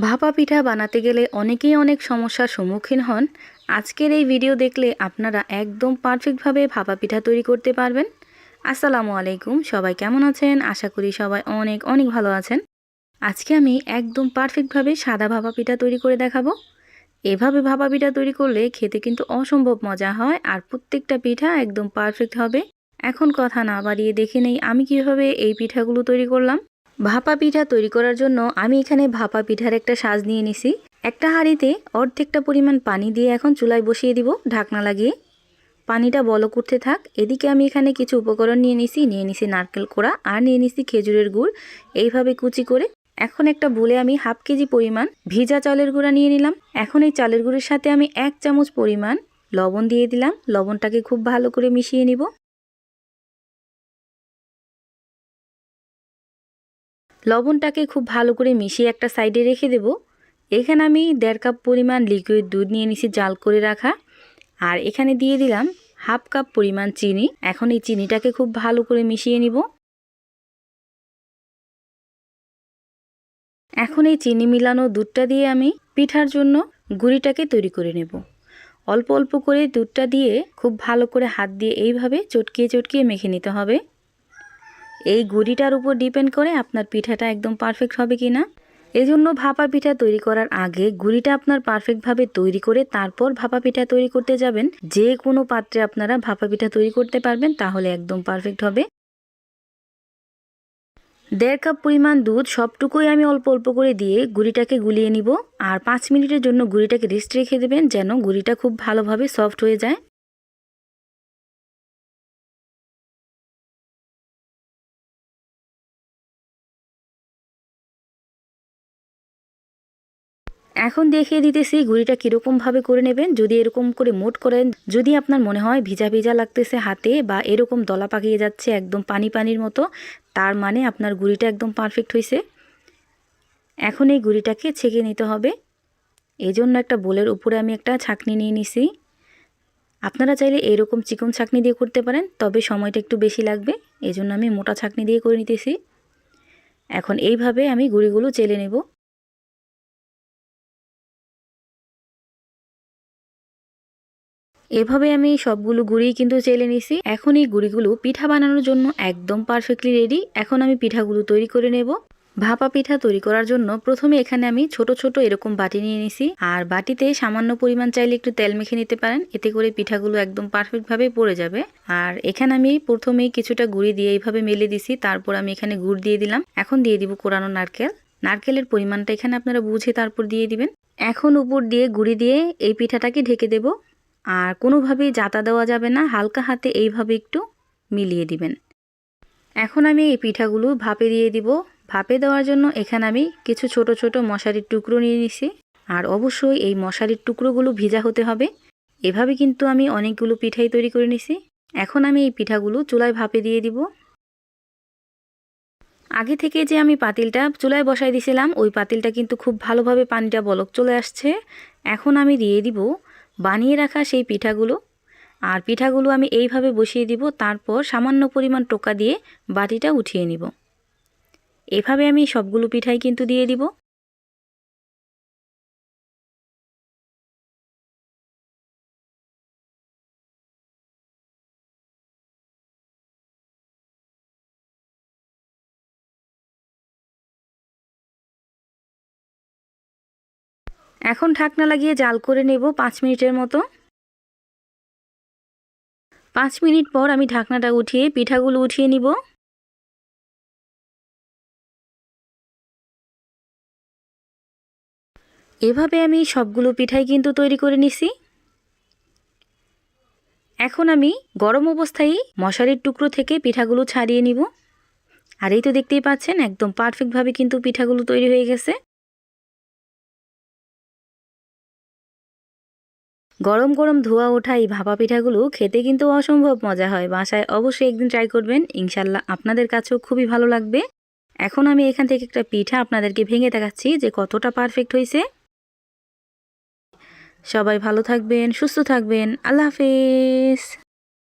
ভাপা পিঠা বানাতে গেলে অনেকেই অনেক সমস্যার সম্মুখীন হন। আজকের এই ভিডিও দেখলে আপনারা একদম পারফেক্টভাবে ভাপা পিঠা তৈরি করতে পারবেন। আসসালামু আলাইকুম, সবাই কেমন আছেন? আশা করি সবাই অনেক অনেক ভালো আছেন। আজকে আমি একদম পারফেক্টভাবে সাদা ভাপা পিঠা তৈরি করে দেখাবো। এভাবে ভাপা পিঠা তৈরি করলে খেতে কিন্তু অসম্ভব মজা হয় আর প্রত্যেকটা পিঠা একদম পারফেক্ট হবে। এখন কথা না বাড়িয়ে দেখে নেই আমি কীভাবে এই পিঠাগুলো তৈরি করলাম। ভাপা পিঠা তৈরি করার জন্য আমি এখানে ভাপা পিঠার একটা সাজ নিয়ে নিছি। একটা হাঁড়িতে অর্ধেকটা পরিমাণ পানি দিয়ে এখন চুলায় বসিয়ে দিব ঢাকনা লাগিয়ে। পানিটা বল করতে থাক। এদিকে আমি এখানে কিছু উপকরণ নিয়ে নিছি। নিয়ে নিছি নারকেল কোড়া আর নিয়ে নিছি খেজুরের গুড়। এইভাবে কুচি করে এখন একটা বলে আমি হাফ কেজি পরিমাণ ভিজা চালের গুঁড়া নিয়ে নিলাম। এখন এই চালের গুঁড়ের সাথে আমি এক চামচ পরিমাণ লবণ দিয়ে দিলাম। লবণটাকে খুব ভালো করে মিশিয়ে নিব। লবণটাকে খুব ভালো করে মিশিয়ে একটা সাইডে রেখে দেব। এখানে আমি দেড় কাপ পরিমাণ লিকুইড দুধ নিয়ে নিছি জাল করে রাখা। আর এখানে দিয়ে দিলাম হাফ কাপ পরিমাণ চিনি। এখন এই চিনিটাকে খুব ভালো করে মিশিয়ে নিব। এখন এই চিনি মিলানো দুধটা দিয়ে আমি পিঠার জন্য গুড়িটাকে তৈরি করে নেব। অল্প অল্প করে দুধটা দিয়ে খুব ভালো করে হাত দিয়ে এইভাবে চটকিয়ে চটকিয়ে মেখে নিতে হবে। এই গুড়িটার উপর ডিপেন্ড করে আপনার পিঠাটা একদম পারফেক্ট হবে কি না। এজন্য ভাপা পিঠা তৈরি করার আগে গুড়িটা আপনার পারফেক্টভাবে তৈরি করে তারপর ভাপা পিঠা তৈরি করতে যাবেন। যে কোনো পাত্রে আপনারা ভাপা পিঠা তৈরি করতে পারবেন, তাহলে একদম পারফেক্ট হবে। দেড় কাপ পরিমাণ দুধ সবটুকুই আমি অল্প অল্প করে দিয়ে গুড়িটাকে গুলিয়ে নিব। আর পাঁচ মিনিটের জন্য গুড়িটাকে রেস্ট রেখে দেবেন, যেন গুড়িটা খুব ভালোভাবে সফট হয়ে যায়। এখন দেখিয়ে দিতেছি গুড়িটা কীরকমভাবে করে নেবেন। যদি এরকম করে মোট করেন, যদি আপনার মনে হয় ভিজা ভিজা লাগতেছে হাতে বা এরকম দলা পাকিয়ে যাচ্ছে একদম পানি পানির মতো, তার মানে আপনার গুড়িটা একদম পারফেক্ট হয়েছে এখন এই গুড়িটাকে ছেঁকে নিতে হবে। এই জন্য একটা বোলের উপরে আমি একটা ছাকনি নিয়ে নিছি। আপনারা চাইলে এরকম চিকন ছাকনি দিয়ে করতে পারেন, তবে সময়টা একটু বেশি লাগবে। এই জন্য আমি মোটা ছাকনি দিয়ে করে নিতেছি। এখন এইভাবে আমি গুড়িগুলো চেলে নেব। এভাবে আমি সবগুলো গুড়ি কিন্তু চেলে নিছি। এখন এই গুড়িগুলো পিঠা বানানোর জন্য একদম পারফেক্টলি রেডি এখন আমি পিঠাগুলো তৈরি করে নেব। ভাপা পিঠা তৈরি করার জন্য প্রথমে এখানে আমি ছোট ছোট এরকম বাটি নিয়ে নিছি। আর বাটিতে সামান্য পরিমাণ চাইলে একটু তেল মেখে নিতে পারেন। এতে করে পিঠাগুলো একদম পারফেক্টভাবে পড়ে যাবে। আর এখানে আমি প্রথমেই কিছুটা গুড়ি দিয়ে এইভাবে মেলে দিছি। তারপর আমি এখানে গুড় দিয়ে দিলাম। এখন দিয়ে দিব কোরানো নারকেল। নারকেলের পরিমাণটা এখানে আপনারা বুঝে তারপর দিয়ে দিবেন। এখন উপর দিয়ে গুড়ি দিয়ে এই পিঠাটাকে ঢেকে দেব। আর কোনোভাবেই জাতা দেওয়া যাবে না, হালকা হাতে এইভাবে একটু মিলিয়ে দিবেন। এখন আমি এই পিঠাগুলো ভাপে দিয়ে দিব। ভাপে দেওয়ার জন্য এখানে আমি কিছু ছোট ছোট মশারির টুকরো নিয়ে নিছি। আর অবশ্যই এই মশারির টুকরোগুলো ভিজা হতে হবে। এভাবে কিন্তু আমি অনেকগুলো পিঠাই তৈরি করে নিছি। এখন আমি এই পিঠাগুলো চুলায় ভাপে দিয়ে দিব। আগে থেকে যে আমি পাতিলটা চুলায় বসাই দিছিলাম, ওই পাতিলটা কিন্তু খুব ভালোভাবে পানিটা বলক চলে আসছে। এখন আমি দিয়ে দিব বানিয়ে রাখা সেই পিঠাগুলো। আর পিঠাগুলো আমি এইভাবে বসিয়ে দিব, তারপর সামান্য পরিমাণ টোকা দিয়ে বাটিটা উঠিয়ে নিব। এভাবে আমি সবগুলো পিঠাই কিন্তু দিয়ে দিব। এখন ঢাকনা লাগিয়ে জাল করে নেব পাঁচ মিনিটের মতো। পাঁচ মিনিট পর আমি ঢাকনাটা উঠিয়ে পিঠাগুলো উঠিয়ে নিব। এভাবে আমি সবগুলো পিঠাই কিন্তু তৈরি করে নিছি। এখন আমি গরম অবস্থায় মশারির টুকরো থেকে পিঠাগুলো ছাড়িয়ে নিব। আর এই তো দেখতেই পাচ্ছেন, একদম পারফেক্টভাবে কিন্তু পিঠাগুলো তৈরি হয়ে গেছে। গরম গরম ধোয়া ওঠা এই ভাপা পিঠাগুলো খেতে কিন্তু অসম্ভব মজা হয়। বাসায় অবশ্যই একদিন ট্রাই করবেন। ইনশাল্লাহ আপনাদের কাছেও খুবই ভালো লাগবে। এখন আমি এখান থেকে একটা পিঠা আপনাদেরকে ভেঙে দেখাচ্ছি যে কতটা পারফেক্ট হয়েছে। সবাই ভালো থাকবেন, সুস্থ থাকবেন। আল্লাহ হাফেজ।